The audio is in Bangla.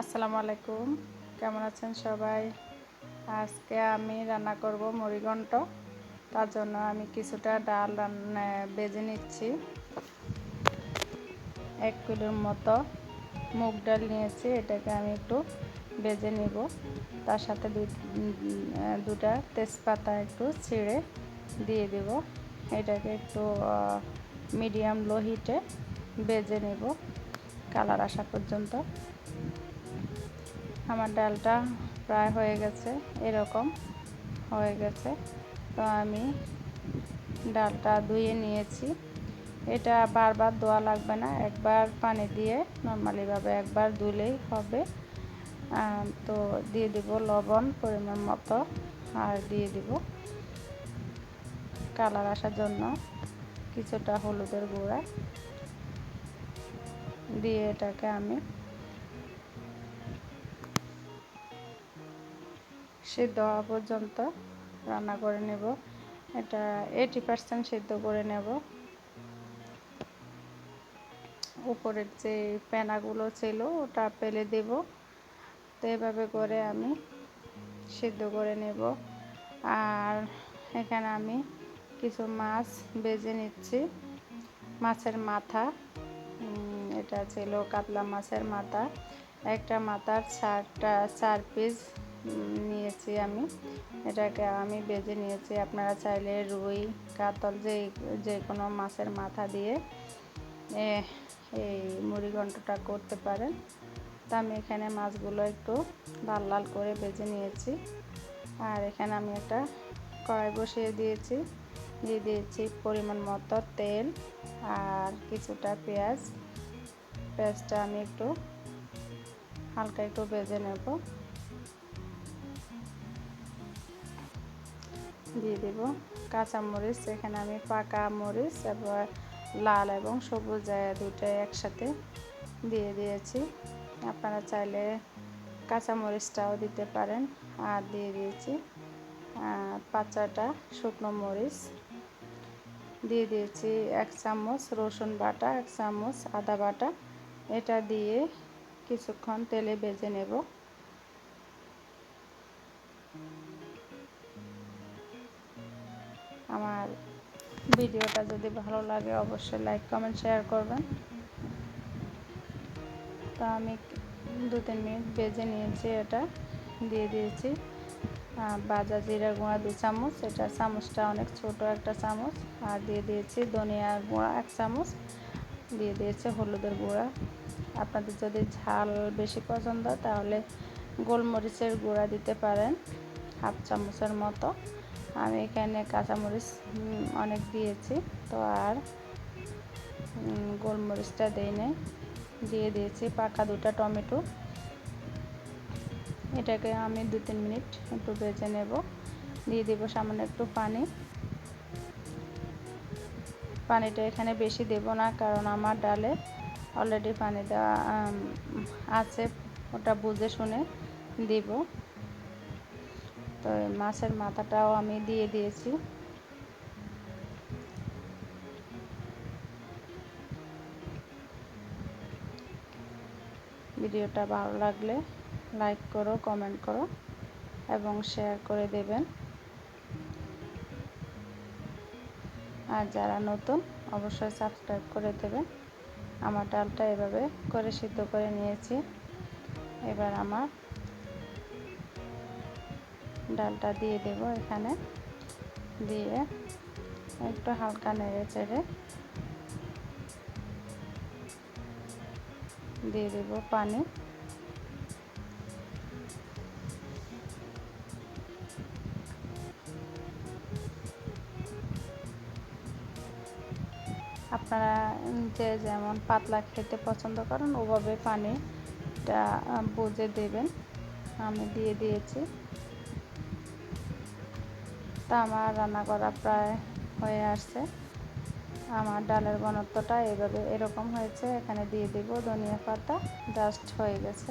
আসসালামু আলাইকুম। কেমন আছেন সবাই? আজকে আমি রান্না করব মুড়িঘণ্ট তার জন্য আমি কিছুটা ডাল বেজে নিচ্ছি। এক কিলোর মতো মুগ ডাল নিয়েছি। এটাকে আমি একটু বেজে নিব। তার সাথে দুটা তেজপাতা একটু ছিঁড়ে দিয়ে দেব। এটাকে একটু মিডিয়াম লো হিটে বেজে নেব। কালার আসা পর্যন্ত। আমার ডালটা প্রায় হয়ে গেছে, এরকম হয়ে গেছে। তো আমি ডালটা ধুয়ে নিয়েছি। এটা বারবার ধোয়া লাগবে না, একবার পানি দিয়ে নর্মালিভাবে একবার ধুলেই হবে। তো দিয়ে দিব লবণ পরিমাণ মতো, আর দিয়ে দিব কালার আসার জন্য কিছুটা হলুদের গুঁড়া। দিয়ে এটাকে আমি সিদ্ধ হওয়া পর্যন্ত রান্না করে নেব। এটা এইটি পার্সেন্ট সিদ্ধ করে নেব। উপরের যে পেনাগুলো ছিল, ওটা পেলে দেব। তো এভাবে করে আমি সিদ্ধ করে নেব। আর এখানে আমি কিছু মাছ বেজে নিচ্ছি। মাছের মাথা এটা ছিল কাতলা মাছের মাথা। একটা মাথার চারটা, চার পিস নিয়েছি আমি। এটাকে আমি বেজে নিয়েছি। আপনারা চাইলে রুই, কাতল, যে যে কোনো মাছের মাথা দিয়ে এই মুড়ি ঘন্টটা করতে পারেন। তা আমি এখানে মাছগুলো একটু লাল লাল করে বেজে নিয়েছি। আর এখানে আমি একটা কড়াই বসিয়ে দিয়েছি। দিয়ে দিয়েছি পরিমাণ মতো তেল আর কিছুটা পেঁয়াজ। পেঁয়াজটা আমি একটু হালকা একটু বেজে নেব। দিয়ে দেব। কাঁচামরিচ এখানে আমি পাকা মরিচ এবার লাল এবং সবুজ দুটোই একসাথে দিয়ে দিয়েছি। আপনারা চাইলে কাঁচামরিচটাও দিতে পারেন। আর দিয়ে দিয়েছি পাঁচাটা শুকনো মরিচ। দিয়ে দিয়েছি এক চামচ রসুন বাটা, এক চামচ আদা বাটা। এটা দিয়ে কিছুক্ষণ তেলে বেজে নেব। আমার ভিডিওটা যদি ভালো লাগে, অবশ্যই লাইক কমেন্ট শেয়ার করবেন। তো আমি দু তিন মিনিট বেজে নিয়েছি এটা, দিয়ে দিয়েছি বাজা জিরা গুঁড়া দু চামচ, এটা চামচটা অনেক ছোট একটা চামচ, আর দিয়ে দিয়েছি ধনিয়া গুঁড়া এক চামচ, দিয়ে দিয়েছে হলুদের গুঁড়া। আপনাদের যদি ঝাল বেশি পছন্দ তাহলে গোলমরিচের গুঁড়া দিতে পারেন, হাফ চামচের মতো। আমি এখানে কাঁচামরিচ অনেক দিয়েছি। তো আর গোলমরিচটা দিই নেই, দিয়ে দিয়েছি পাকা দুটা টমেটো। এটাকে আমি দু তিন মিনিট একটু বেজে নেব। দিয়ে দেবো সামান্য একটু পানি। পানিটা এখানে বেশি দেব না, কারণ আমার ডালে অলরেডি পানি দেওয়া আছে, ওটা বুঝে শুনে দিব। তো মাছের মাথাটাও আমি দিয়ে দিয়েছি। ভিডিওটা ভালো লাগলে লাইক করো, কমেন্ট করো এবং শেয়ার করে দেবেন। আর যারা নতুন, অবশ্যই সাবস্ক্রাইব করে দেবেন। আমার ডালটা এভাবে করে সিদ্ধ করে নিয়েছি। এবার আমার ডালটা দিয়ে দেব এখানে। দিয়ে একটু হালকা নেড়ে চেড়ে দিয়ে দেব পানি। আপনারা যে যেমন পাতলা খেতে পছন্দ করেন, ওভাবে পানিটা বুঝে দেবেন। আমি দিয়ে দিয়েছি। তা আমার রান্না করা প্রায় হয়ে আসছে। আমার ডালের ঘনত্বটা এভাবে এরকম হয়েছে, এখানে দিয়ে দিব ধনিয়া পাতা জাস্ট হয়ে গেছে।